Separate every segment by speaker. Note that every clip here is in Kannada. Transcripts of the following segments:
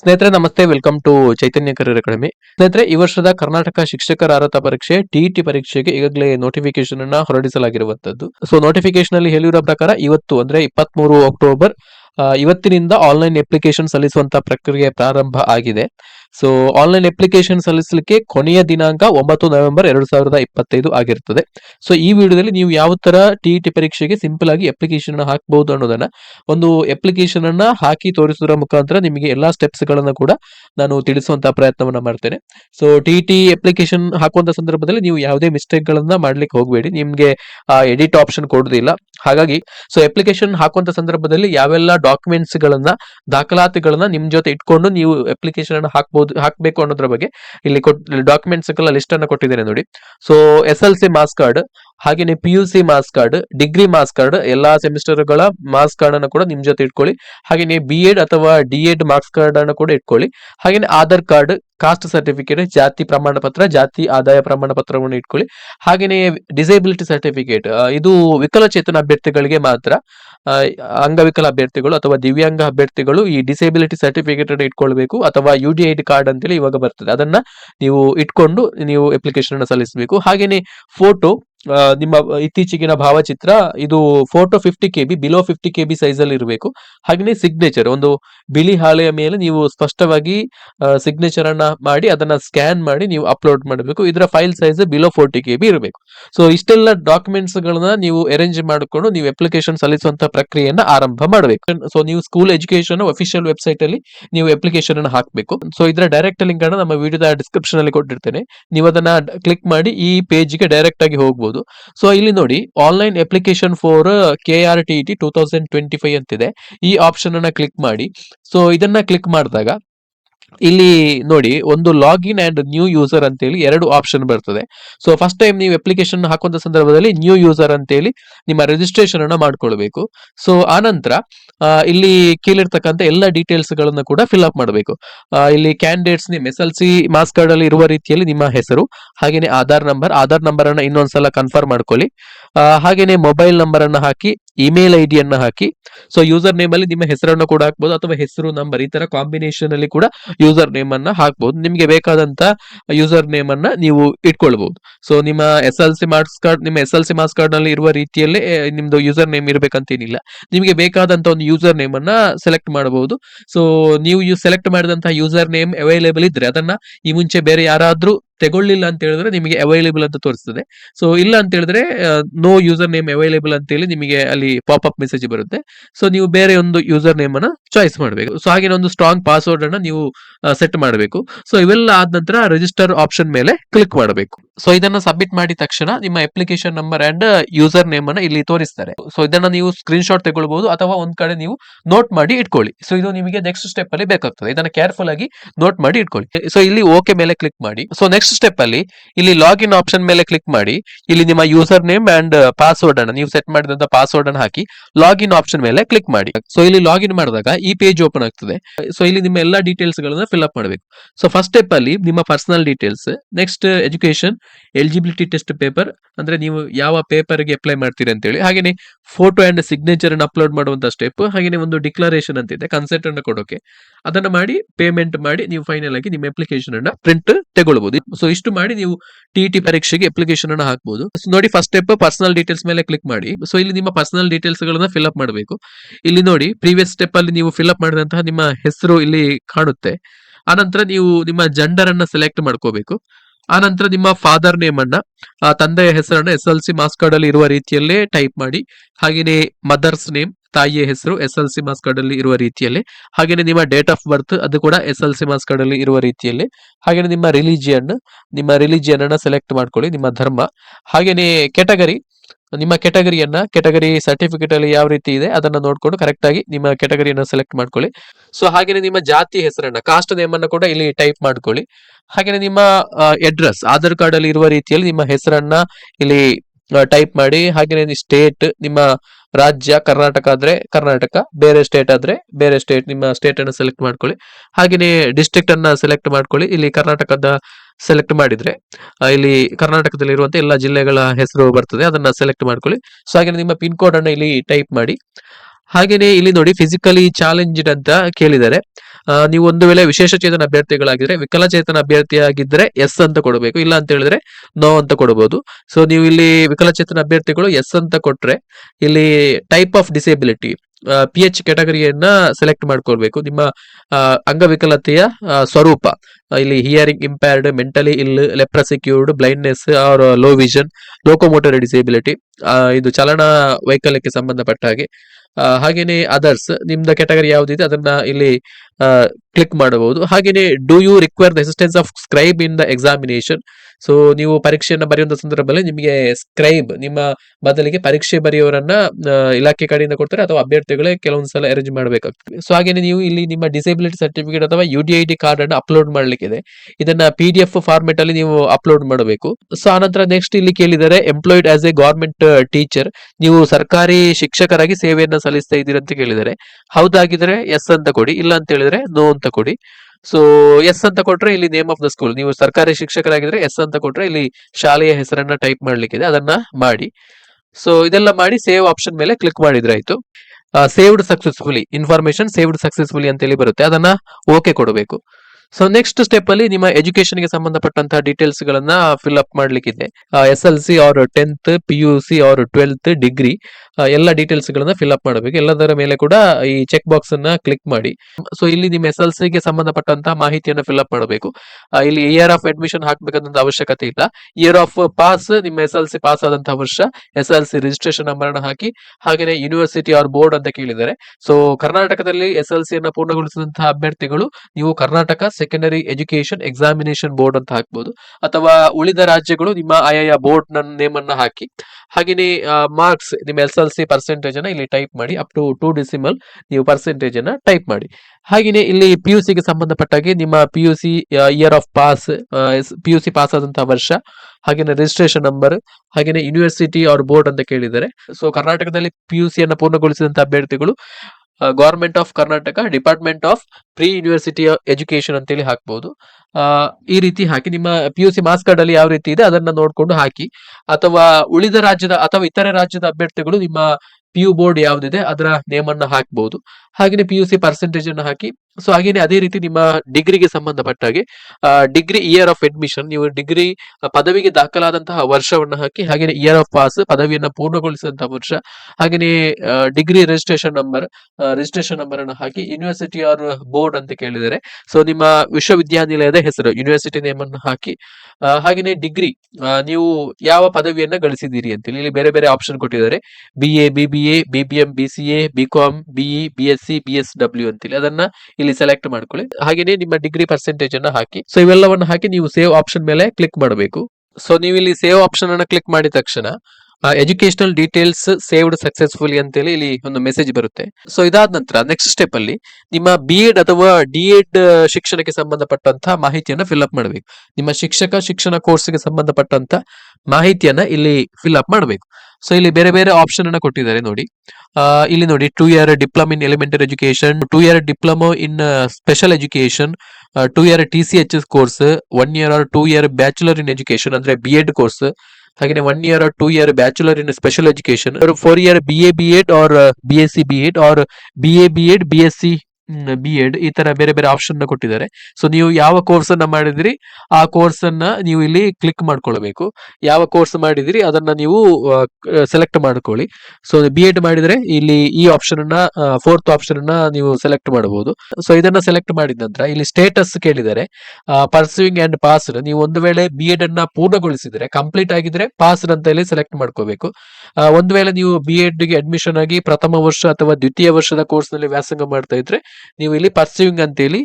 Speaker 1: ಸ್ನೇಹಿತರೆ, ನಮಸ್ತೆ. Welcome to Chaitanya career academy. ಸ್ನೇಹಿತರೆ, ಈ ವರ್ಷದ ಕರ್ನಾಟಕ ಶಿಕ್ಷಕರ ಅರ್ಹತಾ ಪರೀಕ್ಷೆ ಟಿಇಟಿ ಪರೀಕ್ಷೆಗೆ ಈಗಾಗಲೇ ನೋಟಿಫಿಕೇಶನ್ ಅನ್ನ ಹೊರಡಿಸಲಾಗಿರುವಂತದ್ದು. ಸೊ ನೋಟಿಫಿಕೇಶನ್ ಅಲ್ಲಿ ಹೇಳಿರೋ ಪ್ರಕಾರ, ಇವತ್ತು ಅಂದ್ರೆ ಇಪ್ಪತ್ಮೂರು ಅಕ್ಟೋಬರ್ ಇವತ್ತಿನಿಂದ ಆನ್ಲೈನ್ ಅಪ್ಲಿಕೇಶನ್ ಸಲ್ಲಿಸುವಂತ ಪ್ರಕ್ರಿಯೆ ಪ್ರಾರಂಭ ಆಗಿದೆ. ಸೊ ಆನ್ಲೈನ್ ಅಪ್ಲಿಕೇಶನ್ ಸಲ್ಲಿಸಲಿಕ್ಕೆ ಕೊನೆಯ ದಿನಾಂಕ ಒಂಬತ್ತು ನವೆಂಬರ್ ಎರಡು ಸಾವಿರದ ಇಪ್ಪತ್ತೈದು ಆಗಿರುತ್ತದೆ ಸೊ ಈ ವಿಡಿಯೋದಲ್ಲಿ ನೀವು ಯಾವ ತರ ಟಿಇಟಿ ಪರೀಕ್ಷೆಗೆ ಸಿಂಪಲ್ ಆಗಿ ಅಪ್ಲಿಕೇಶನ್ ಹಾಕಬಹುದು ಅನ್ನೋದನ್ನ ಒಂದು ಅಪ್ಲಿಕೇಶನ್ ಅನ್ನ ಹಾಕಿ ತೋರಿಸುವುದರ ಮುಖಾಂತರ ನಿಮಗೆ ಎಲ್ಲಾ ಸ್ಟೆಪ್ಸ್ ಗಳನ್ನ ಕೂಡ ನಾನು ತಿಳಿಸುವಂತ ಪ್ರಯತ್ನವನ್ನ ಮಾಡ್ತೇನೆ. ಸೊ ಟಿ ಟಿ ಅಪ್ಲಿಕೇಶನ್ ಹಾಕುವಂತ ಸಂದರ್ಭದಲ್ಲಿ ನೀವು ಯಾವುದೇ ಮಿಸ್ಟೇಕ್ ಗಳನ್ನ ಮಾಡ್ಲಿಕ್ಕೆ ಹೋಗಬೇಡಿ. ನಿಮ್ಗೆ ಎಡಿಟ್ ಆಪ್ಷನ್ ಕೊಡುದಿಲ್ಲ. ಹಾಗಾಗಿ ಸೊ ಅಪ್ಲಿಕೇಶನ್ ಹಾಕುವಂತ ಸಂದರ್ಭದಲ್ಲಿ ಯಾವೆಲ್ಲ ಡಾಕ್ಯುಮೆಂಟ್ಸ್ ಗಳನ್ನ, ದಾಖಲಾತಿಗಳನ್ನ ನಿಮ್ ಜೊತೆ ಇಟ್ಕೊಂಡು ನೀವು ಅಪ್ಲಿಕೇಶನ್ ಅನ್ನ ಹಾಕ್ಬಹುದು ಹಾಕ್ಬೇಕು ಅನ್ನೋದ್ರ ಬಗ್ಗೆ ಇಲ್ಲಿ ಡಾಕ್ಯುಮೆಂಟ್ಸ್ ಲಿಸ್ಟ್ ಅನ್ನ ಕೊಟ್ಟಿದ್ದೇನೆ ನೋಡಿ. So S L C marks card ಹಾಗೇನೆ P U C marks card degree marks card ಎಲ್ಲಾ ಸೆಮಿಸ್ಟರ್ಗಳ ಮಾರ್ಕ್ಸ್ ಕಾರ್ಡ್ ಅನ್ನು ಕೂಡ ನಿಮ್ ಜೊತೆ ಇಟ್ಕೊಳ್ಳಿ. ಹಾಗೇನೆ ಬಿ ಎಡ್ ಅಥವಾ ಡಿ ಎಡ್ ಮಾರ್ಕ್ಸ್ ಕಾರ್ಡ್ ಅನ್ನು ಕೂಡ ಇಟ್ಕೊಳ್ಳಿ. ಹಾಗೇನೆ ಆಧಾರ್ ಕಾರ್ಡ್ ಕಾಸ್ಟ್ ಸರ್ಟಿಫಿಕೇಟ್ ಜಾತಿ ಪ್ರಮಾಣ ಪತ್ರ, ಜಾತಿ ಆದಾಯ ಪ್ರಮಾಣ ಪತ್ರವನ್ನು ಇಟ್ಕೊಳ್ಳಿ. ಹಾಗೆಯೇ ಡಿಸೇಬಿಲಿಟಿ ಸರ್ಟಿಫಿಕೇಟ್ ಇದು ವಿಕಲಚೇತನ ಅಭ್ಯರ್ಥಿಗಳಿಗೆ ಮಾತ್ರ ಅಂಗವಿಕಲ ಅಭ್ಯರ್ಥಿಗಳು ಅಥವಾ ದಿವ್ಯಾಂಗ ಅಭ್ಯರ್ಥಿಗಳು ಈ ಡಿಸೇಬಿಲಿಟಿ ಸರ್ಟಿಫಿಕೇಟ್ ಅನ್ನು ಇಟ್ಕೊಳ್ಬೇಕು ಅಥವಾ ಯು ಡಿ ಐ ಕಾರ್ಡ್ ಅಂತೇಳಿ ಇವಾಗ ಬರ್ತದೆ. ಅದನ್ನ ನೀವು ಇಟ್ಕೊಂಡು ನೀವು ಅಪ್ಲಿಕೇಶನ್ ಅನ್ನು ಸಲ್ಲಿಸಬೇಕು. ಹಾಗೆಯೇ ಫೋಟೋ ನಿಮ್ಮ ಇತ್ತೀಚೆಗಿನ ಭಾವಚಿತ್ರ, ಇದು photo fifty K B below fifty K B size ಅಲ್ಲಿ ಇರಬೇಕು. ಹಾಗೆಯೇ ಸಿಗ್ನೇಚರ್ ಒಂದು ಬಿಳಿ ಹಾಳೆಯ ಮೇಲೆ ನೀವು ಸ್ಪಷ್ಟವಾಗಿ ಸಿಗ್ನೇಚರ್ ಅನ್ನ ಮಾಡಿ, ಅದನ್ನ ಸ್ಕ್ಯಾನ್ ಮಾಡಿ ನೀವು ಅಪ್ಲೋಡ್ ಮಾಡಬೇಕು. ಇದರ file size below forty K B ಇರಬೇಕು. ಸೊ ಇಷ್ಟೆಲ್ಲ ಡಾಕ್ಯುಮೆಂಟ್ಸ್ ಗಳನ್ನ ನೀವು ಅರೇಂಜ್ ಮಾಡಿಕೊಂಡು, ನೀವು ಅಪ್ಲಿಕೇಶನ್ ಸಲ್ಲಿಸುವಂತಹ ಪ್ರಕ್ರಿಯೆಯನ್ನ ಆರಂಭ ಮಾಡಬೇಕು. ಸೊ ನೀವು ಸ್ಕೂಲ್ ಎಜುಕೇಶನ್ ಅಫಿಷಿಯಲ್ ವೆಬ್ಸೈಟ್ ಅಲ್ಲಿ ನೀವು ಅಪ್ಲಿಕೇಶನ್ ಅನ್ನು ಹಾಕಬೇಕು. ಸೊ ಇದರ ಡೈರೆಕ್ಟ್ ಲಿಂಕ್ ಅನ್ನು ನಮ್ಮ ವಿಡಿಯೋದ ಡಿಸ್ಕ್ರಿಪ್ಷನ್ ಅಲ್ಲಿ ಕೊಟ್ಟಿರ್ತೇನೆ. ನೀವು ಅದನ್ನ ಕ್ಲಿಕ್ ಮಾಡಿ ಈ ಪೇಜ್ಗೆ ಡೈರೆಕ್ಟ್ ಆಗಿ ಹೋಗಬಹುದು ಸೊ ಇಲ್ಲಿ ನೋಡಿ online application for K R T T two thousand twenty five ಅಂತಿದೆ. ಈ ಆಪ್ಷನ್ ಅನ್ನ ಕ್ಲಿಕ್ ಮಾಡಿ. ಸೊ ಇದನ್ನ ಕ್ಲಿಕ್ ಮಾಡಿದಾಗ ಇಲ್ಲಿ ನೋಡಿ, ಒಂದು ಲಾಗಿನ್ ಅಂಡ್ ನ್ಯೂ ಯೂಸರ್ ಅಂತ ಹೇಳಿ ಎರಡು ಆಪ್ಷನ್ ಬರ್ತದೆ. ಸೊ ಫಸ್ಟ್ ಟೈಮ್ ನೀವು ಅಪ್ಲಿಕೇಶನ್ ಹಾಕುವಂತ ಸಂದರ್ಭದಲ್ಲಿ ನ್ಯೂ ಯೂಸರ್ ಅಂತ ಹೇಳಿ ನಿಮ್ಮ ರಿಜಿಸ್ಟ್ರೇಷನ್ ಅನ್ನ ಮಾಡ್ಕೊಳ್ಬೇಕು. ಸೊ ಆನಂತರ ಇಲ್ಲಿ ಕೀಳಿರ್ತಕ್ಕಂಥ ಎಲ್ಲ ಡೀಟೇಲ್ಸ್ ಗಳನ್ನ ಕೂಡ ಫಿಲ್ ಅಪ್ ಮಾಡಬೇಕು. ಇಲ್ಲಿ ಕ್ಯಾಂಡಿಡೇಟ್ಸ್ ನಿಮ್ಮ S L C marks card ಅಲ್ಲಿ ಇರುವ ರೀತಿಯಲ್ಲಿ ನಿಮ್ಮ ಹೆಸರು, ಹಾಗೇನೆ ಆಧಾರ್ ನಂಬರ್ ಆಧಾರ್ ನಂಬರ್ ಅನ್ನ ಇನ್ನೊಂದ್ಸಲ ಕನ್ಫರ್ಮ್ ಮಾಡ್ಕೊಳ್ಳಿ. ಹಾಗೇನೆ ಮೊಬೈಲ್ ನಂಬರ್ ಅನ್ನ ಹಾಕಿ ಇಮೇಲ್ ಐ ಹಾಕಿ. ಸೊ ಯೂಸರ್ ನೇಮ್ ಅಲ್ಲಿ ನಿಮ್ಮ ಹೆಸರನ್ನು ಕೂಡ ಹಾಕ್ಬೋದು, ಅಥವಾ ಹೆಸರು ನಂಬರ್ ಈ ತರ ಕಾಂಬಿನೇಷನ್ ಅಲ್ಲಿ ಕೂಡ ಯೂಸರ್ ನೇಮ್ ಅನ್ನ ಹಾಕ್ಬಹುದು ನಿಮಗೆ ಬೇಕಾದಂತ ಯೂಸರ್ ನೇಮ್ ಅನ್ನ ನೀವು ಇಟ್ಕೊಳ್ಬಹುದು ಸೊ ನಿಮ್ಮ S L C marks card ನಿಮ್ಮ ಎಸ್ ಎಲ್ ಸಿ ಮಾರ್ಕ್ಸ್ ಕಾರ್ಡ್ನಲ್ಲಿ ಇರುವ ರೀತಿಯಲ್ಲಿ ನಿಮ್ದು ಯೂಸರ್ ನೇಮ್ ಇರ್ಬೇಕಂತೇನಿಲ್ಲ. ನಿಮಗೆ ಬೇಕಾದಂತ ಒಂದು ಯೂಸರ್ ನೇಮ್ ಅನ್ನ ಸೆಲೆಕ್ಟ್ ಮಾಡಬಹುದು. ಸೊ ನೀವು ಸೆಲೆಕ್ಟ್ ಮಾಡಿದಂತಹ ಯೂಸರ್ ನೇಮ್ ಅವೈಲೇಬಲ್ ಇದ್ರೆ ಅದನ್ನ ಈ ಮುಂಚೆ ಬೇರೆ ಯಾರಾದ್ರೂ ತಗೊಳ್ಳಿಲ್ಲ ಅಂತ ಹೇಳಿದ್ರೆ ನಿಮಗೆ ಅವೈಲೇಬಲ್ ಅಂತ ತೋರಿಸ್ತದೆ. ಸೊ ಇಲ್ಲ ಅಂತ ಹೇಳಿದ್ರೆ ನೋ ಯೂಸರ್ ನೇಮ್ ಅವೈಲೇಬಲ್ ಅಂತ ಹೇಳಿ ನಿಮಗೆ ಅಲ್ಲಿ ಪಾಪ್ ಅಪ್ ಮೆಸೇಜ್ ಬರುತ್ತೆ. ಸೊ ನೀವು ಬೇರೆ ಒಂದು ಯೂಸರ್ ನೇಮ್ ಅನ್ನ ಚಾಯ್ಸ್ ಮಾಡಬೇಕು. ಸೊ ಹಾಗೆ ಒಂದು ಸ್ಟ್ರಾಂಗ್ ಪಾಸ್ವರ್ಡ್ ಅನ್ನ ನೀವು ಸೆಟ್ ಮಾಡಬೇಕು. ಸೊ ಇವೆಲ್ಲ ಆದ ನಂತರ ರಿಜಿಸ್ಟರ್ ಆಪ್ಷನ್ ಮೇಲೆ ಕ್ಲಿಕ್ ಮಾಡಬೇಕು. ಸೊ ಇದನ್ನ ಸಬ್ಮಿಟ್ ಮಾಡಿದ ತಕ್ಷಣ ನಿಮ್ಮ application number and user name ಅನ್ನ ಇಲ್ಲಿ ತೋರಿಸ್ತಾರೆ. ಸೊ ಇದನ್ನ ನೀವು ಸ್ಕ್ರೀನ್ ಶಾಟ್ ತಗೊಳ್ಬಹುದು ಅಥವಾ ಒಂದ್ ಕಡೆ ನೀವು ನೋಟ್ ಮಾಡಿ ಇಟ್ಕೊಳ್ಳಿ. ಸೊ ಇದು ನಿಮಗೆ ನೆಕ್ಸ್ಟ್ ಸ್ಟೆಪ್ ಅಲ್ಲಿ ಬೇಕಾಗ್ತದೆ. ಇದನ್ನ ಕೇರ್ಫುಲ್ ಆಗಿ ನೋಟ್ ಮಾಡಿ ಇಟ್ಕೊಳ್ಳಿ. ಸೊ ಇಲ್ಲಿ ಓಕೆ ಮೇಲೆ ಕ್ಲಿಕ್ ಮಾಡಿ. ಸೊ ನೆಕ್ಸ್ಟ್ ಸ್ಟೆಪ್ ಅಲ್ಲಿ ಇಲ್ಲಿ ಲಾಗಿನ್ ಆಪ್ಷನ್ ಮೇಲೆ ಕ್ಲಿಕ್ ಮಾಡಿ, ಇಲ್ಲಿ ನಿಮ್ಮ ಯೂಸರ್ ನೇಮ್ ಅಂಡ್ ಪಾಸ್ವರ್ಡ್ ಅನ್ನ ನೀವು ಸೆಟ್ ಮಾಡಿದಂತ ಪಾಸ್ವರ್ಡ್ ಅನ್ನು ಹಾಕಿ ಲಾಗಿನ್ ಆಪ್ಷನ್ ಮೇಲೆ ಕ್ಲಿಕ್ ಮಾಡಿ. ಸೊ ಇಲ್ಲಿ ಲಾಗಿನ್ ಮಾಡಿದಾಗ ಈ ಪೇಜ್ ಓಪನ್ ಆಗ್ತದೆ. ಸೊ ಇಲ್ಲಿ ನಿಮ್ಮ ಎಲ್ಲಾ ಡೀಟೇಲ್ಸ್ ಗಳನ್ನ ಫಿಲ್ ಅಪ್ ಮಾಡಬೇಕು. ಸೊ ಫಸ್ಟ್ ಸ್ಟೆಪ್ ಅಲ್ಲಿ ನಿಮ್ಮ personal details next education eligibility test paper ಅಂದ್ರೆ ನೀವು ಯಾವ ಪೇಪರ್ಗೆ ಅಪ್ಲೈ ಮಾಡ್ತೀರಿ ಅಂತೇಳಿ. ಹಾಗೇನೆ ಫೋಟೋ ಅಂಡ್ ಸಿಗ್ನೇಚರ್ ಅನ್ನು ಅಪ್ಲೋಡ್ ಮಾಡುವಂತ ಸ್ಟೆಪ್ ಹಾಗೇನೆ ಒಂದು ಡಿಕ್ಲರೇಷನ್ ಅಂತ ಇದೆ ಕನ್ಸೆಂಟ್ ಅನ್ನು ಕೊಡೋಕೆ. ಅದನ್ನ ಮಾಡಿ ಪೇಮೆಂಟ್ ಮಾಡಿ ನೀವು ಫೈನಲ್ ಆಗಿ ನಿಮ್ಮ ಅಪ್ಲಿಕೇಶನ್ ಅನ್ನ ಪ್ರಿಂಟ್ ತಗೊಳ್ಬಹುದು ಸೊ ಇಷ್ಟು ಮಾಡಿ ನೀವು ಟಿ ಟಿ ಪರೀಕ್ಷೆಗೆ ಅಪ್ಲಿಕೇಶನ್ ಅನ್ನ ಹಾಕಬಹುದು ನೋಡಿ ಫಸ್ಟ್ ಸ್ಟೆಪ್ ಪರ್ಸನಲ್ ಡೀಟೇಲ್ಸ್ ಮೇಲೆ ಕ್ಲಿಕ್ ಮಾಡಿ. ಸೊ ಇಲ್ಲಿ ನಿಮ್ಮ ಪರ್ಸನಲ್ ಡೀಟೇಲ್ಸ್ ಗಳನ್ನ ಫಿಲ್ ಅಪ್ ಮಾಡಬೇಕು. ಇಲ್ಲಿ ನೋಡಿ ಪ್ರೀವಿಯಸ್ ಸ್ಟೆಪ್ ಅಲ್ಲಿ ನೀವು ಫಿಲ್ ಅಪ್ ಮಾಡಿದಂತಹ ನಿಮ್ಮ ಹೆಸರು ಇಲ್ಲಿ ಕಾಣುತ್ತೆ. ಆನಂತರ ನೀವು ನಿಮ್ಮ ಜೆಂಡರ್ ಅನ್ನ ಸೆಲೆಕ್ಟ್ ಮಾಡ್ಕೋಬೇಕು. ಆನಂತರ ನಿಮ್ಮ ಫಾದರ್ ನೇಮ್ ಅನ್ನ ತಂದೆಯ ಹೆಸರನ್ನ S L C marks card ಅಲ್ಲಿ ಇರುವ ರೀತಿಯಲ್ಲೇ ಟೈಪ್ ಮಾಡಿ. ಹಾಗೆಯೇ ಮದರ್ಸ್ ನೇಮ್ ತಾಯಿಯ ಹೆಸರು S L C marks card ಅಲ್ಲಿ ಇರುವ ರೀತಿಯಲ್ಲಿ. ಹಾಗೇನೆ ನಿಮ್ಮ ಡೇಟ್ ಆಫ್ ಬರ್ತ್ ಅದು ಕೂಡ S L C marks card ಅಲ್ಲಿ ಇರುವ ರೀತಿಯಲ್ಲಿ. ಹಾಗೇನೆ ನಿಮ್ಮ ರಿಲಿಜಿಯನ್ ನಿಮ್ಮ ರಿಲಿಜಿಯನ್ ಅನ್ನ ಸೆಲೆಕ್ಟ್ ಮಾಡ್ಕೊಳ್ಳಿ, ನಿಮ್ಮ ಧರ್ಮ. ಹಾಗೇನೆ ಕೆಟಗರಿ ನಿಮ್ಮ ಕೆಟಗರಿಯನ್ನ ಕೆಟಗರಿ ಸರ್ಟಿಫಿಕೇಟ್ ಅಲ್ಲಿ ಯಾವ ರೀತಿ ಇದೆ ಅದನ್ನ ನೋಡ್ಕೊಂಡು ಕರೆಕ್ಟ್ ಆಗಿ ನಿಮ್ಮ ಕೆಟಗರಿಯನ್ನ ಸೆಲೆಕ್ಟ್ ಮಾಡ್ಕೊಳ್ಳಿ. ಸೊ, ಹಾಗೇನೆ ನಿಮ್ಮ ಜಾತಿ ಹೆಸರನ್ನ, ಕಾಸ್ಟ್ ನೇಮ್ ಅನ್ನ ಕೂಡ ಇಲ್ಲಿ ಟೈಪ್ ಮಾಡ್ಕೊಳ್ಳಿ. ಹಾಗೇನೆ ನಿಮ್ಮ ಅಡ್ರೆಸ್, ಆಧಾರ್ ಕಾರ್ಡ್ ಅಲ್ಲಿ ಇರುವ ರೀತಿಯಲ್ಲಿ ನಿಮ್ಮ ಹೆಸರನ್ನ ಇಲ್ಲಿ ಟೈಪ್ ಮಾಡಿ, ಹಾಗೇನೆ ಸ್ಟೇಟ್, ನಿಮ್ಮ ರಾಜ್ಯ ಕರ್ನಾಟಕ ಆದ್ರೆ ಕರ್ನಾಟಕ, ಬೇರೆ ಸ್ಟೇಟ್ ಆದ್ರೆ ಬೇರೆ ಸ್ಟೇಟ್ ನಿಮ್ಮ ಸ್ಟೇಟ್ ಅನ್ನು ಸೆಲೆಕ್ಟ್ ಮಾಡ್ಕೊಳ್ಳಿ. ಹಾಗೆಯೇ ಡಿಸ್ಟ್ರಿಕ್ಟ್ ಅನ್ನ ಸೆಲೆಕ್ಟ್ ಮಾಡ್ಕೊಳ್ಳಿ. ಇಲ್ಲಿ ಕರ್ನಾಟಕದ ಸೆಲೆಕ್ಟ್ ಮಾಡಿದ್ರೆ ಇಲ್ಲಿ ಕರ್ನಾಟಕದಲ್ಲಿ ಇರುವಂತ ಎಲ್ಲ ಜಿಲ್ಲೆಗಳ ಹೆಸರು ಬರ್ತದೆ, ಅದನ್ನ ಸೆಲೆಕ್ಟ್ ಮಾಡ್ಕೊಳ್ಳಿ. ಸೊ ಹಾಗೆ ನಿಮ್ಮ ಪಿನ್ ಕೋಡ್ ಅನ್ನ ಇಲ್ಲಿ ಟೈಪ್ ಮಾಡಿ. ಹಾಗೇನೆ ಇಲ್ಲಿ ನೋಡಿ ಫಿಸಿಕಲಿ ಚಾಲೆಂಜ್ಡ್ ಅಂತ ಕೇಳಿದ್ದಾರೆ. ಆ, ನೀವು ಒಂದು ವೇಳೆ ವಿಶೇಷ ಚೇತನ ಅಭ್ಯರ್ಥಿಗಳಾಗಿದ್ರೆ ವಿಕಲಚೇತನ ಅಭ್ಯರ್ಥಿಯಾಗಿದ್ರೆ ಎಸ್ ಅಂತ ಕೊಡಬೇಕು. ಇಲ್ಲ ಅಂತ ಹೇಳಿದ್ರೆ ನೋ ಅಂತ ಕೊಡಬಹುದು ಸೊ ನೀವು ಇಲ್ಲಿ ವಿಕಲಚೇತನ ಅಭ್ಯರ್ಥಿಗಳು ಎಸ್ ಅಂತ ಕೊಟ್ರೆ ಇಲ್ಲಿ type of disability P H ಕ್ಯಾಟಗರಿಯನ್ನ select ಮಾಡ್ಕೊಳ್ಬೇಕು. ನಿಮ್ಮ ಅಂಗವಿಕಲತೆಯ ಸ್ವರೂಪ. ಇಲ್ಲಿ hearing impaired mentally ill leprosy cured blindness or low vision locomotor disability ಇದು ಚಲನಾ ವೈಕಲ್ಯಕ್ಕೆ ಸಂಬಂಧಪಟ್ಟ ಹಾಗೆ. ಹಾಗೇನೆ ಅದರ್ಸ್ ನಿಮ್ದು ಕ್ಯಾಟಗರಿ ಯಾವ್ದಿದೆ ಅದನ್ನ ಇಲ್ಲಿ ಕ್ಲಿಕ್ ಮಾಡಬಹುದು. ಹಾಗೇನೆ do you require the assistance of scribe in the examination so ನೀವು ಪರೀಕ್ಷೆಯನ್ನ ಬರೆಯುವಂತ ಸಂದರ್ಭದಲ್ಲಿ ನಿಮಗೆ ಸ್ಕ್ರೈಬ್ ನಿಮ್ಮ ಬದಲಿಗೆ ಪರೀಕ್ಷೆ ಬರೆಯುವವರನ್ನ ಇಲಾಖೆ ಕಡೆಯಿಂದ ಕೊಡ್ತಾರೆ ಅಥವಾ ಅಭ್ಯರ್ಥಿಗಳೇ ಕೆಲವೊಂದ್ಸಲ ಅರೇಂಜ್ ಮಾಡಬೇಕಾಗ್ತದೆ. ಸೊ ಹಾಗೆ ನೀವು ಇಲ್ಲಿ ನಿಮ್ಮ ಡಿಸೇಬಿಲಿಟಿ ಸರ್ಟಿಫಿಕೇಟ್ ಅಥವಾ ಯು ಡಿ ಕಾರ್ಡ್ ಅನ್ನು ಅಪ್ಲೋಡ್ ಮಾಡ್ಲಿಕ್ಕಿದೆ. ಇದನ್ನ ಪಿ ಡಿ ಎಫ್ ಫಾರ್ಮೆಟ್ ಅಲ್ಲಿ ನೀವು ಅಪ್ಲೋಡ್ ಮಾಡಬೇಕು. ಸೊ ಆನಂತರ ನೆಕ್ಸ್ಟ್ ಇಲ್ಲಿ ಕೇಳಿದರೆ employed as a government teacher ನೀವು ಸರ್ಕಾರಿ ಶಿಕ್ಷಕರಾಗಿ ಸೇವೆಯನ್ನ ಸಲ್ಲಿಸ್ತಾ ಇದ್ದೀರಂತ ಅಂತ ಕೇಳಿದರೆ, ಹೌದಾಗಿದ್ರೆ ಎಸ್ ಅಂತ ಕೊಡಿ, ಇಲ್ಲ ಅಂತ ಹೇಳಿದ್ರೆ ನೋ ಅಂತ ಕೊಡಿ. ಸೊ ಎಸ್ ಅಂತ ಕೊಟ್ರೆ ಇಲ್ಲಿ ನೇಮ್ ಆಫ್ ದ ಸ್ಕೂಲ್ ನೀವು ಸರ್ಕಾರಿ ಶಿಕ್ಷಕರಾಗಿದ್ರೆ ಎಸ್ ಅಂತ ಕೊಟ್ರೆ ಇಲ್ಲಿ ಶಾಲೆಯ ಹೆಸರನ್ನ ಟೈಪ್ ಮಾಡ್ಲಿಕ್ಕಿದೆ, ಅದನ್ನ ಮಾಡಿ. ಸೊ ಇದೆಲ್ಲ ಮಾಡಿ ಸೇವ್ ಆಪ್ಷನ್ ಮೇಲೆ ಕ್ಲಿಕ್ ಮಾಡಿದ್ರೆ ಆಯ್ತು. Saved successfully information saved successfully ಅಂತ ಹೇಳಿ ಬರುತ್ತೆ. ಅದನ್ನ ಓಕೆ ಕೊಡಬೇಕು. ಸೊ ನೆಕ್ಸ್ಟ್ ಸ್ಟೆಪ್ ಅಲ್ಲಿ ನಿಮ್ಮ ಎಜುಕೇಶನ್ಗೆ ಸಂಬಂಧಪಟ್ಟಂತಹ ಡೀಟೇಲ್ಸ್ ಗಳನ್ನ fill up ಮಾಡ್ಲಿಕ್ಕಿದೆ. S L C or tenth P U C or twelfth degree ಎಲ್ಲ ಡೀಟೇಲ್ಸ್ ಗಳನ್ನ ಫಿಲ್ ಅಪ್ ಮಾಡಬೇಕು. ಎಲ್ಲದರ ಮೇಲೆ ಕೂಡ ಈ ಚೆಕ್ ಬಾಕ್ಸ್ ಅನ್ನ ಕ್ಲಿಕ್ ಮಾಡಿ. ಸೊ ಇಲ್ಲಿ ನಿಮ್ಮ ಎಸ್ ಎಲ್ ಸಿ ಗೆ ಸಂಬಂಧಪಟ್ಟಂತಹ ಮಾಹಿತಿಯನ್ನು ಫಿಲ್ ಅಪ್ ಮಾಡಬೇಕು. ಇಲ್ಲಿ ಇಯರ್ ಆಫ್ ಅಡ್ಮಿಷನ್ ಹಾಕ್ಬೇಕಂತ ಅವಶ್ಯಕತೆ ಇಲ್ಲ. ಇಯರ್ ಆಫ್ ಪಾಸ್ ನಿಮ್ಮ ಎಸ್ ಎಲ್ ಸಿ ಪಾಸ್ ಆದಂತಹ ವರ್ಷ S L C registration number ಹಾಕಿ ಹಾಗೆಯೇ ಯೂನಿವರ್ಸಿಟಿ ಆರ್ ಬೋರ್ಡ್ ಅಂತ ಕೇಳಿದರೆ. ಸೊ ಕರ್ನಾಟಕದಲ್ಲಿ ಎಸ್ ಎಲ್ ಸಿ ಅನ್ನ ಪೂರ್ಣಗೊಳಿಸಿದಂತಹ ಅಭ್ಯರ್ಥಿಗಳು, ನೀವು Karnataka secondary education examination board ಅಂತ ಹಾಕ್ಬೋದು. ಅಥವಾ ಉಳಿದ ರಾಜ್ಯಗಳು ನಿಮ್ಮ ಆಯಾಯ ಬೋರ್ಡ್ನ ನೇಮ್ ಅನ್ನ ಹಾಕಿ ಹಾಗೆಯೇ ಮಾರ್ಕ್ಸ್ ನಿಮ್ಮ ಎಸ್ ಎಲ್ ಸಿ ಪರ್ಸೆಂಟೇಜ್ ಅನ್ನ ಇಲ್ಲಿ ಟೈಪ್ ಮಾಡಿ ಅಪ್ ಟು ಟೂ ಡಿಸಿಮಲ್ ನೀವು ಪರ್ಸೆಂಟೇಜ್ ಅನ್ನ ಟೈಪ್ ಮಾಡಿ. ಹಾಗೆಯೇ ಇಲ್ಲಿ ಪಿ ಯು ಸಿಗೆ ಸಂಬಂಧಪಟ್ಟಾಗೆ ನಿಮ್ಮ P U C year of pass P U C pass ಆದಂತಹ ವರ್ಷ, ಹಾಗೇನೆ ರಿಜಿಸ್ಟ್ರೇಷನ್ ನಂಬರ್ ಹಾಗೆಯೇ ಯೂನಿವರ್ಸಿಟಿ ಆರ್ ಬೋರ್ಡ್ ಅಂತ ಕೇಳಿದ್ದಾರೆ ಸೊ ಕರ್ನಾಟಕದಲ್ಲಿ ಪಿ ಯು ಅನ್ನ ಪೂರ್ಣಗೊಳಿಸಿದಂತಹ ಅಭ್ಯರ್ಥಿಗಳು government of Karnataka department of pre university education ಅಂತೇಳಿ ಹಾಕ್ಬಹುದು ಈ ರೀತಿ ಹಾಕಿ, ನಿಮ್ಮ P U C marks card ಅಲ್ಲಿ ಯಾವ ರೀತಿ ಇದೆ, ಅದನ್ನ ನೋಡ್ಕೊಂಡು ಹಾಕಿ. ಅಥವಾ ಉಳಿದ ರಾಜ್ಯದ ಅಥವಾ ಇತರೆ ರಾಜ್ಯದ ಅಭ್ಯರ್ಥಿಗಳು ನಿಮ್ಮ ಪಿ ಯು ಬೋರ್ಡ್ ಯಾವ್ದಿದೆ, ಅದರ ನೇಮ್ ಅನ್ನ ಹಾಕ್ಬಹುದು ಹಾಗೆಯೇ ಪಿ ಯು ಸಿ ಪರ್ಸೆಂಟೇಜ್ ಅನ್ನು ಹಾಕಿ. ಸೊ ಹಾಗೇನೆ ಅದೇ ರೀತಿ ನಿಮ್ಮ ಡಿಗ್ರಿಗೆ ಸಂಬಂಧಪಟ್ಟ ಹಾಗೆ ಡಿಗ್ರಿ ಇಯರ್ ಆಫ್ ಅಡ್ಮಿಷನ್ ನೀವು ಡಿಗ್ರಿ ಪದವಿಗೆ ದಾಖಲಾದಂತಹ ವರ್ಷವನ್ನು ಹಾಕಿ, ಹಾಗೇನೆ ಇಯರ್ ಆಫ್ ಪಾಸ್ ಪದವಿಯನ್ನು ಪೂರ್ಣಗೊಳಿಸಿದಂತಹ ವರ್ಷ ಹಾಗೆಯೇ degree registration number registration number ಅನ್ನು ಹಾಕಿ ಯೂನಿವರ್ಸಿಟಿ ಆರ್ ಬೋರ್ಡ್ ಅಂತ ಕೇಳಿದರೆ ಸೊ ನಿಮ್ಮ ವಿಶ್ವವಿದ್ಯಾನಿಲಯದ ಹೆಸರು ಯೂನಿವರ್ಸಿಟಿ ನೇಮ್ ಅನ್ನು ಹಾಕಿ ಹಾಗೇನೆ ಹಾಗೆಯೇ ಡಿಗ್ರಿ ನೀವು ಯಾವ ಪದವಿಯನ್ನ ಗಳಿಸಿದ್ದೀರಿ ಅಂತೇಳಿ, ಇಲ್ಲಿ ಬೇರೆ ಬೇರೆ ಆಪ್ಷನ್ ಕೊಟ್ಟಿದ್ದಾರೆ. B A B B A B B M B C A B com BE B S C B S W ಅಂತೇಳಿ ಅದನ್ನ ಇಲ್ಲಿ ಸೆಲೆಕ್ಟ್ ಮಾಡ್ಕೊಳ್ಳಿ. ಹಾಗೆಯೇ ನಿಮ್ಮ ಡಿಗ್ರಿ ಪರ್ಸೆಂಟೇಜ್ ಅನ್ನ ಹಾಕಿ. ಸೊ ಇವೆಲ್ಲವನ್ನು ಹಾಕಿ ನೀವು ಸೇವ್ ಆಪ್ಷನ್ ಮೇಲೆ ಕ್ಲಿಕ್ ಮಾಡಬೇಕು. ಸೊ ನೀವು ಇಲ್ಲಿ ಸೇವ್ ಆಪ್ಷನ್ ಅನ್ನ ಕ್ಲಿಕ್ ಮಾಡಿದ ತಕ್ಷಣ ಎಜುಕೇಶನಲ್ ಡೀಟೇಲ್ಸ್ ಸೇವ್ಡ್ ಸಕ್ಸಸ್ಫುಲಿ ಅಂತೇಳಿ ಇಲ್ಲಿ ಒಂದು ಮೆಸೇಜ್ ಬರುತ್ತೆ. ಸೊ ಇದಾದ ನಂತರ ನೆಕ್ಸ್ಟ್ ಸ್ಟೆಪ್ ಅಲ್ಲಿ ನಿಮ್ಮ ಬಿ ಎಡ್ ಅಥವಾ ಡಿ ಎಡ್ ಶಿಕ್ಷಣಕ್ಕೆ ಸಂಬಂಧಪಟ್ಟಂತಹ ಮಾಹಿತಿಯನ್ನ ಫಿಲ್ ಅಪ್ ಮಾಡಬೇಕು. ನಿಮ್ಮ ಶಿಕ್ಷಕ, ಶಿಕ್ಷಣ ಕೋರ್ಸ್ಗೆ ಸಂಬಂಧಪಟ್ಟಂತ ಮಾಹಿತಿಯನ್ನ ಇಲ್ಲಿ ಫಿಲ್ ಅಪ್ ಮಾಡಬೇಕು. ಸೊ ಇಲ್ಲಿ ಬೇರೆ ಬೇರೆ ಆಪ್ಷನ್ ಅನ್ನ ಕೊಟ್ಟಿದ್ದಾರೆ ನೋಡಿ. ಇಲ್ಲಿ ನೋಡಿ two year diploma in elementary education two year diploma in special education two year T C H S course one year or two year bachelor in education ಅಂದ್ರೆ ಬಿ ಎಡ್ ಕೋರ್ಸ್ ಹಾಗೆ one year or two year bachelor in special education four year B A B ed or B S C B ed or B A B ed B S C B ed ಈ ತರ ಬೇರೆ ಬೇರೆ ಆಪ್ಷನ್ ಕೊಟ್ಟಿದ್ದಾರೆ. ಸೊ ನೀವು ಯಾವ ಕೋರ್ಸ್ ಅನ್ನ ಮಾಡಿದ್ರಿ, ಆ ಕೋರ್ಸ್ ಅನ್ನ ನೀವು ಇಲ್ಲಿ ಕ್ಲಿಕ್ ಮಾಡ್ಕೊಳ್ಬೇಕು. ಯಾವ ಕೋರ್ಸ್ ಮಾಡಿದಿರಿ, ಅದನ್ನ ನೀವು ಸೆಲೆಕ್ಟ್ ಮಾಡ್ಕೊಳ್ಳಿ. ಸೊ ಬಿ ಎಡ್ ಮಾಡಿದ್ರೆ ಇಲ್ಲಿ ಈ ಆಪ್ಷನ್ ಅನ್ನ ಫೋರ್ತ್ ಆಪ್ಷನ್ ಅನ್ನ ನೀವು ಸೆಲೆಕ್ಟ್ ಮಾಡಬಹುದು. ಸೊ ಇದನ್ನ ಸೆಲೆಕ್ಟ್ ಮಾಡಿದ ನಂತರ ಇಲ್ಲಿ ಸ್ಟೇಟಸ್ ಕೇಳಿದರೆ ಪರ್ಸ್ಯೂಯಿಂಗ್ ಅಂಡ್ ಪಾಸ್ ನೀವು ಒಂದು ವೇಳೆ ಬಿ ಎಡ್ ಅನ್ನ ಪೂರ್ಣಗೊಳಿಸಿದ್ರೆ ಕಂಪ್ಲೀಟ್ ಆಗಿದ್ರೆ ಪಾಸ್ ಅಂತ ಇಲ್ಲಿ ಸೆಲೆಕ್ಟ್ ಮಾಡ್ಕೋಬೇಕು ಒಂದು ವೇಳೆ ನೀವು ಬಿ ಎಡ್ಗೆ ಅಡ್ಮಿಷನ್ ಆಗಿ ಪ್ರಥಮ ವರ್ಷ ಅಥವಾ ದ್ವಿತೀಯ ವರ್ಷದ ಕೋರ್ಸ್ನಲ್ಲಿ ವ್ಯಾಸಂಗ ಮಾಡ್ತಾ ಇದ್ರೆ ನೀವು ಇಲ್ಲಿ ಪರ್ಸೂಯಿಂಗ್ ಅಂತೇಳಿ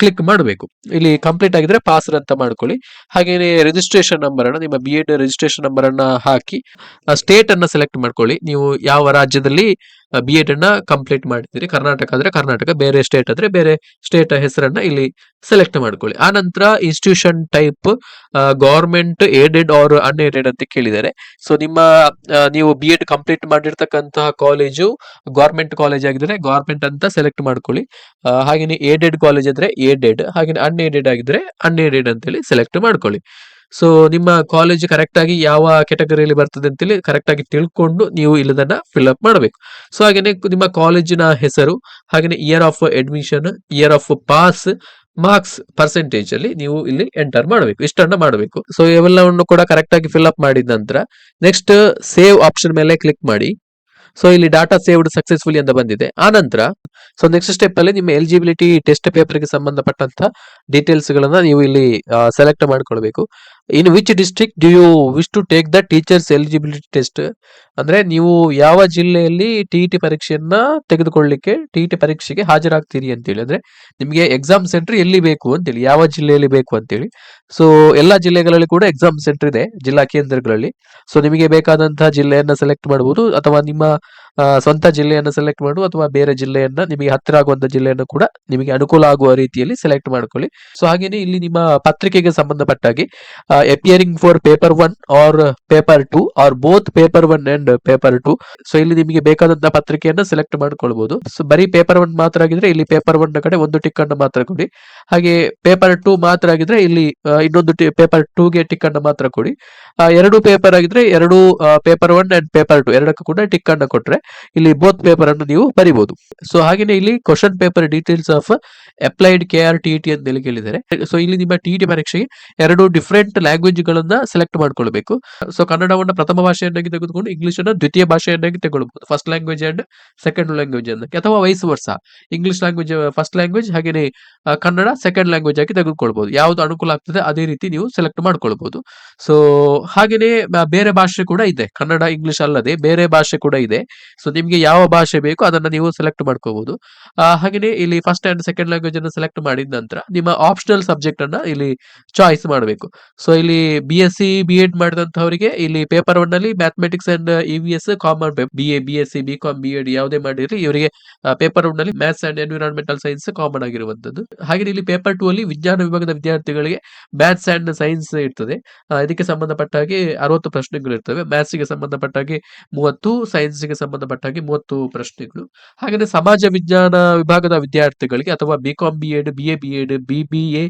Speaker 1: ಕ್ಲಿಕ್ ಮಾಡಬೇಕು. ಇಲ್ಲಿ ಕಂಪ್ಲೀಟ್ ಆಗಿದ್ರೆ ಪಾಸ್ ಅಂತ ಮಾಡ್ಕೊಳ್ಳಿ. ಹಾಗೇನೆ ರಿಜಿಸ್ಟ್ರೇಷನ್ ನಂಬರ್ ಅನ್ನ, ನಿಮ್ಮ ಬಿ ಎಡ್ ರಿಜಿಸ್ಟ್ರೇಷನ್ ನಂಬರ್ ಅನ್ನ ಹಾಕಿ ಸ್ಟೇಟ್ ಅನ್ನ ಸೆಲೆಕ್ಟ್ ಮಾಡ್ಕೊಳ್ಳಿ. ನೀವು ಯಾವ ರಾಜ್ಯದಲ್ಲಿ ಬಿ ಎಡ್ ಅನ್ನ ಕಂಪ್ಲೀಟ್ ಮಾಡಿದ್ದೀರಿ ಕರ್ನಾಟಕ ಅಂದ್ರೆ ಕರ್ನಾಟಕ, ಬೇರೆ ಸ್ಟೇಟ್ ಅಂದ್ರೆ ಬೇರೆ ಸ್ಟೇಟ್ ಹೆಸರನ್ನ ಇಲ್ಲಿ ಸೆಲೆಕ್ಟ್ ಮಾಡ್ಕೊಳ್ಳಿ. ಆ ನಂತರ institution type government aided or unaided ಅಂತ ಕೇಳಿದ್ದಾರೆ. ಸೊ ನಿಮ್ಮ ನೀವು ಬಿ ಎಡ್ ಕಂಪ್ಲೀಟ್ ಮಾಡಿರ್ತಕ್ಕಂತಹ ಕಾಲೇಜು ಗವರ್ಮೆಂಟ್ ಕಾಲೇಜ್ ಆಗಿದ್ರೆ ಗೌರ್ಮೆಂಟ್ ಅಂತ ಸೆಲೆಕ್ಟ್ ಮಾಡ್ಕೊಳ್ಳಿ. ಹಾಗೇನೆ ಏಡೆಡ್ ಕಾಲೇಜ್ ಅಂದ್ರೆ ಏಡೆಡ್ ಹಾಗೇನೆ ಅನ್ಏಡೆಡ್ ಆಗಿದ್ರೆ ಅನ್ಏಡೆಡ್ ಅಂತೇಳಿ ಸೆಲೆಕ್ಟ್ ಮಾಡ್ಕೊಳ್ಳಿ. ಸೊ ನಿಮ್ಮ ಕಾಲೇಜ್ ಕರೆಕ್ಟ್ ಆಗಿ ಯಾವ ಕೆಟಗರಿಯಲ್ಲಿ ಬರ್ತದೆ ಅಂತೇಳಿ ಕರೆಕ್ಟ್ ಆಗಿ ತಿಳ್ಕೊಂಡು ನೀವು ಇಲ್ಲದನ್ನ ಫಿಲ್ ಅಪ್ ಮಾಡಬೇಕು. ಸೊ ಹಾಗೇನೆ ನಿಮ್ಮ ಕಾಲೇಜಿನ ಹೆಸರು, ಹಾಗೇನೆ year of admission year of pass marks percentage ಅಲ್ಲಿ ನೀವು ಇಲ್ಲಿ ಎಂಟರ್ ಮಾಡಬೇಕು. ಇಷ್ಟನ್ನ ಮಾಡಬೇಕು. ಸೊ ಇವೆಲ್ಲವನ್ನು ಕೂಡ ಕರೆಕ್ಟ್ ಆಗಿ ಫಿಲ್ ಅಪ್ ಮಾಡಿದ ನಂತರ ನೆಕ್ಸ್ಟ್ ಸೇವ್ ಆಪ್ಷನ್ ಮೇಲೆ ಕ್ಲಿಕ್ ಮಾಡಿ. ಸೊ ಇಲ್ಲಿ ಡಾಟಾ ಸೇವ್ಡ್ ಸಕ್ಸಸ್ಫುಲಿ ಅಂತ ಬಂದಿದೆ. ಆ ನಂತರ ಸೊ ನೆಕ್ಸ್ಟ್ ಸ್ಟೆಪ್ ಅಲ್ಲಿ ನಿಮ್ಮ ಎಲಿಜಿಬಿಲಿಟಿ ಟೆಸ್ಟ್ ಪೇಪರ್ಗೆ ಸಂಬಂಧಪಟ್ಟಂತ ಡೀಟೇಲ್ಸ್ ಗಳನ್ನ ನೀವು ಇಲ್ಲಿ ಸೆಲೆಕ್ಟ್ ಮಾಡ್ಕೊಳ್ಬೇಕು. In which district do you wish to take the teachers eligibility test ಅಂದ್ರೆ ನೀವು ಯಾವ ಜಿಲ್ಲೆಯಲ್ಲಿ ಟಿ ಟಿ ಪರೀಕ್ಷೆಯನ್ನ ತೆಗೆದುಕೊಳ್ಳಿಕ್ಕೆ ಟಿ ಟಿ ಪರೀಕ್ಷೆಗೆ ಹಾಜರಾಗ್ತೀರಿ ಅಂತೇಳಿ. ಅಂದ್ರೆ ನಿಮಗೆ ಎಕ್ಸಾಮ್ ಸೆಂಟರ್ ಎಲ್ಲಿ ಬೇಕು ಅಂತೇಳಿ, ಯಾವ ಜಿಲ್ಲೆಯಲ್ಲಿ ಬೇಕು ಅಂತೇಳಿ. ಸೊ ಎಲ್ಲಾ ಜಿಲ್ಲೆಗಳಲ್ಲಿ ಕೂಡ ಎಕ್ಸಾಮ್ ಸೆಂಟರ್ ಇದೆ, ಜಿಲ್ಲಾ ಕೇಂದ್ರಗಳಲ್ಲಿ. ಸೊ ನಿಮಗೆ ಬೇಕಾದಂತಹ ಜಿಲ್ಲೆಯನ್ನ ಸೆಲೆಕ್ಟ್ ಮಾಡಬಹುದು ಅಥವಾ ನಿಮ್ಮ ಸ್ವಂತ ಜಿಲ್ಲೆಯನ್ನು ಸೆಲೆಕ್ಟ್ ಮಾಡು ಅಥವಾ ಬೇರೆ ಜಿಲ್ಲೆಯನ್ನ ನಿಮಗೆ ಹತ್ತಿರ ಆಗುವಂತ ಜಿಲ್ಲೆಯನ್ನು ಕೂಡ ನಿಮಗೆ ಅನುಕೂಲ ಆಗುವ ರೀತಿಯಲ್ಲಿ ಸೆಲೆಕ್ಟ್ ಮಾಡ್ಕೊಳ್ಳಿ. ಸೊ ಹಾಗೇನೆ ಇಲ್ಲಿ ನಿಮ್ಮ ಪತ್ರಿಕೆಗೆ ಸಂಬಂಧಪಟ್ಟಾಗಿ appearing for paper one or paper two or both paper one and paper two so ಇಲ್ಲಿ ನಿಮಗೆ ಬೇಕಾದಂತಹ ಪತ್ರಿಕೆಯನ್ನ ಸೆಲೆಕ್ಟ್ ಮಾಡ್ಕೊಳ್ಬಹುದು ಸೊ ಬರೀ ಪೇಪರ್ ಒನ್ ಮಾತ್ರ ಆಗಿದ್ರೆ ಇಲ್ಲಿ ಪೇಪರ್ ಒನ್ ಕಡೆ ಒಂದು ಟಿಕ್ ಅನ್ನು ಮಾತ್ರ ಕೊಡಿ. ಹಾಗೆ ಪೇಪರ್ ಟು ಮಾತ್ರ ಆಗಿದ್ರೆ ಇಲ್ಲಿ ಇನ್ನೊಂದು ಪೇಪರ್ ಟೂಗೆ ಟಿಕ್ ಅನ್ನು ಮಾತ್ರ ಕೊಡಿ. ಎರಡು ಪೇಪರ್ ಆಗಿದ್ರೆ ಎರಡು paper one and paper two ಎರಡಕ್ಕೂ ಕೂಡ ಟಿಕ್ ಅನ್ನು ಕೊಟ್ರೆ ಇಲ್ಲಿ ಬೋತ್ ಪೇಪರ್ ಅನ್ನು ನೀವು ಬರೀಬಹುದು ಸೊ ಹಾಗೇನೆ ಇಲ್ಲಿ question paper details of applied K R T T ಅಂತ ಕೇಳಿದ್ದಾರೆ. ಸೊ ಇಲ್ಲಿ ನಿಮ್ಮ ಟಿ ಟಿ ಪರೀಕ್ಷೆಗೆ ಎರಡು ಡಿಫ್ರೆಂಟ್ ಲ್ಯಾಂಗ್ವೇಜ್ ಗಳನ್ನ ಸೆಲೆಕ್ಟ್ ಮಾಡ್ಕೊಳ್ಬೇಕು. ಸೊ ಕನ್ನಡವನ್ನ ಪ್ರಥಮ ಭಾಷೆಯನ್ನಾಗಿ ತೆಗೆದುಕೊಂಡು ಇಂಗ್ಲಿಷ್ ಅನ್ನ ದ್ವಿತೀಯ ಭಾಷೆಯನ್ನಾಗಿ ತಗೊಳ್ಬಹುದು first language and second language ಅನ್ನಕ್ಕೆ ಅಥವಾ ವೈಸ್ ವರ್ಷ ಇಂಗ್ಲಿಷ್ ಲ್ಯಾಂಗ್ವೇಜ್ ಫಸ್ಟ್ ಲ್ಯಾಂಗ್ವೇಜ್ ಹಾಗೆಯೇ ಕನ್ನಡ ಸೆಕೆಂಡ್ ಲ್ಯಾಂಗ್ವೇಜ್ ಆಗಿ ತೆಗೆದುಕೊಳ್ಬಹುದು ಯಾವ್ದು ಅನುಕೂಲ ಆಗ್ತದೆ ಅದೇ ರೀತಿ ನೀವು ಸೆಲೆಕ್ಟ್ ಮಾಡ್ಕೊಳ್ಬಹುದು ಸೊ ಹಾಗೆಯೇ ಬೇರೆ ಭಾಷೆ ಕೂಡ ಇದೆ. ಕನ್ನಡ ಇಂಗ್ಲಿಷ್ ಅಲ್ಲದೆ ಬೇರೆ ಭಾಷೆ ಕೂಡ ಇದೆ. ಸೊ ನಿಮ್ಗೆ ಯಾವ ಭಾಷೆ ಬೇಕು ಅದನ್ನ ನೀವು ಸೆಲೆಕ್ಟ್ ಮಾಡ್ಕೋಬಹುದು ಹಾಗೆಯೇ ಇಲ್ಲಿ ಫಸ್ಟ್ ಅಂಡ್ ಸೆಕೆಂಡ್ ಲ್ಯಾಂಗ್ವೇಜ್ ಅನ್ನು ಸೆಲೆಕ್ಟ್ ಮಾಡಿದ ನಂತರ ನಿಮ್ಮ ಆಪ್ಷನಲ್ ಸಬ್ಜೆಕ್ಟ್ ಅನ್ನ ಇಲ್ಲಿ ಚಾಯ್ಸ್ ಮಾಡಬೇಕು. ಸೊ ಇಲ್ಲಿ B S C B ed ಮಾಡಿದಂತವರಿಗೆ ಇಲ್ಲಿ ಪೇಪರ್ ಒನ್ ಅಲ್ಲಿ mathematics and E V S common B A B S C B com B ed ಯಾವುದೇ ಮಾಡಿರಲಿ, ಇವರಿಗೆ ಪೇಪರ್ ಒನ್ ಅಲ್ಲಿ maths and environmental science common ಆಗಿರುವಂತದ್ದು ಹಾಗೆ ಇಲ್ಲಿ ಪೇಪರ್ ಟೂ ಅಲ್ಲಿ ವಿಜ್ಞಾನ ವಿಭಾಗದ ವಿದ್ಯಾರ್ಥಿಗಳಿಗೆ ಮ್ಯಾಥ್ಸ್ ಅಂಡ್ ಸೈನ್ಸ್ ಇರ್ತದೆ. ಇದಕ್ಕೆ ಸಂಬಂಧಪಟ್ಟ ಹಾಗೆ ಅರವತ್ತು ಪ್ರಶ್ನೆಗಳು ಇರ್ತವೆ ಮ್ಯಾಥ್ಸ್ಗೆ ಸಂಬಂಧಪಟ್ಟ ಹಾಗೆ ಮೂವತ್ತು ಸೈನ್ಸ್ಗೆ ಸಂಬಂಧಪಟ್ಟ ಹಾಗೆ ಮೂವತ್ತು ಪ್ರಶ್ನೆಗಳು. ಹಾಗೆ ಸಮಾಜ ವಿಜ್ಞಾನ ವಿಭಾಗದ ವಿದ್ಯಾರ್ಥಿಗಳಿಗೆ ಅಥವಾ B com B ed B A B ed B B A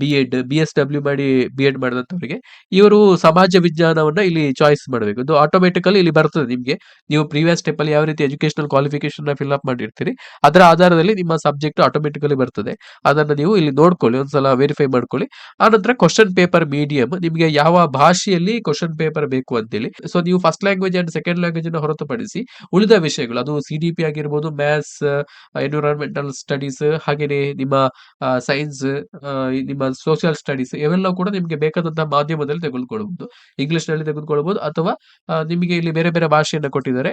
Speaker 1: B ed B S W ಮಾಡಿ ಬಿ ಎಡ್ ಮಾಡಿದಂಥವರಿಗೆ ಇವರು ಸಮಾಜ ವಿಜ್ಞಾನವನ್ನ ಇಲ್ಲಿ ಚಾಯ್ಸ್ ಮಾಡಬೇಕು. ಇದು ಆಟೋಮೆಟಿಕಲಿ ಇಲ್ಲಿ ಬರ್ತದೆ ನಿಮಗೆ. ನೀವು ಪ್ರೀವಿಯಸ್ ಸ್ಟೆಪ್ ಅಲ್ಲಿ ಯಾವ ರೀತಿ ಎಜುಕೇಶನಲ್ ಕ್ವಾಲಿಫಿಕೇಶನ್ ಫಿಲ್ ಅಪ್ ಮಾಡಿರ್ತೀರಿ, ಅದರ ಆಧಾರದಲ್ಲಿ ನಿಮ್ಮ ಸಬ್ಜೆಕ್ಟ್ ಆಟೋಮೆಟಿಕಲಿ ಬರ್ತದೆ. ಅದನ್ನ ನೀವು ಇಲ್ಲಿ ನೋಡ್ಕೊಳ್ಳಿ, ಒಂದ್ಸಲ ವೆರಿಫೈ ಮಾಡ್ಕೊಳ್ಳಿ. ಆನಂತರ ಕ್ವಶನ್ ಪೇಪರ್ ಮೀಡಿಯಂ ನಿಮಗೆ ಯಾವ ಭಾಷೆಯಲ್ಲಿ ಕ್ವಶನ್ ಪೇಪರ್ ಬೇಕು ಅಂತೇಳಿ ಸೊ ನೀವು first language and second language ಅನ್ನು ಹೊರತುಪಡಿಸಿ ಉಳಿದ ವಿಷಯಗಳು, ಅದು ಸಿ ಡಿ ಪಿ ಆಗಿರ್ಬೋದು ಮ್ಯಾಥ್ಸ್ ಎನ್ವಿರಾನ್ಮೆಂಟಲ್ ಸ್ಟಡೀಸ್ ಹಾಗೇನೆ ನಿಮ್ಮ ಸೈನ್ಸ್ ನಿಮ್ಮ ಸೋಷಿಯಲ್ ಸ್ಟಡೀಸ್ ಇವೆಲ್ಲ ಕೂಡ ನಿಮಗೆ ಬೇಕಾದಂತಹ ಮಾಧ್ಯಮದಲ್ಲಿ ತೆಗೆದುಕೊಳ್ಳಬಹುದು. ಇಂಗ್ಲಿಷ್ನಲ್ಲಿ ತೆಗೆದುಕೊಳ್ಬಹುದು ಅಥವಾ ನಿಮಗೆ ಇಲ್ಲಿ ಬೇರೆ ಬೇರೆ ಭಾಷೆಯನ್ನು ಕೊಟ್ಟಿದ್ದಾರೆ.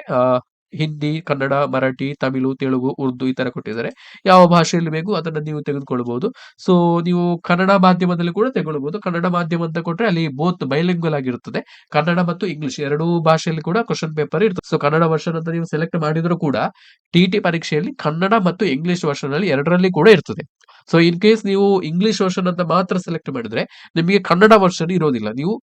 Speaker 1: ಹಿಂದಿ, ಕನ್ನಡ, ಮರಾಠಿ, ತಮಿಳು, ತೆಲುಗು, ಉರ್ದು ಈ ತರ ಕೊಟ್ಟಿದ್ದಾರೆ. ಯಾವ ಭಾಷೆಯಲ್ಲಿ ಬೇಕು ಅದನ್ನ ನೀವು ತೆಗೆದುಕೊಳ್ಳಬಹುದು ಸೊ ನೀವು ಕನ್ನಡ ಮಾಧ್ಯಮದಲ್ಲಿ ಕೂಡ ತೆಗೊಳ್ಬಹುದು ಕನ್ನಡ ಮಾಧ್ಯಮ ಅಂತ ಕೊಟ್ರೆ ಅಲ್ಲಿ ಬೋತ್ ಬೈಲಿಂಗ್ವಲ್ ಆಗಿರುತ್ತದೆ. ಕನ್ನಡ ಮತ್ತು ಇಂಗ್ಲಿಷ್ ಎರಡೂ ಭಾಷೆಯಲ್ಲಿ ಕೂಡ ಕ್ವಶನ್ ಪೇಪರ್ ಇರ್ತದೆ. ಸೊ ಕನ್ನಡ ವರ್ಷನ್ ಅಂತ ನೀವು ಸೆಲೆಕ್ಟ್ ಮಾಡಿದ್ರು ಕೂಡ ಟಿ ಟಿ ಪರೀಕ್ಷೆಯಲ್ಲಿ ಕನ್ನಡ ಮತ್ತು ಇಂಗ್ಲಿಷ್ ವರ್ಷನ್ ಅಲ್ಲಿ ಎರಡರಲ್ಲಿ ಕೂಡ ಇರ್ತದೆ. ಸೊ ಇನ್ ಕೇಸ್ ನೀವು ಇಂಗ್ಲಿಷ್ ವರ್ಷನ್ ಅಂತ ಮಾತ್ರ ಸೆಲೆಕ್ಟ್ ಮಾಡಿದ್ರೆ ನಿಮಗೆ ಕನ್ನಡ ವರ್ಷನ್ ಇರೋದಿಲ್ಲ. ನೀವು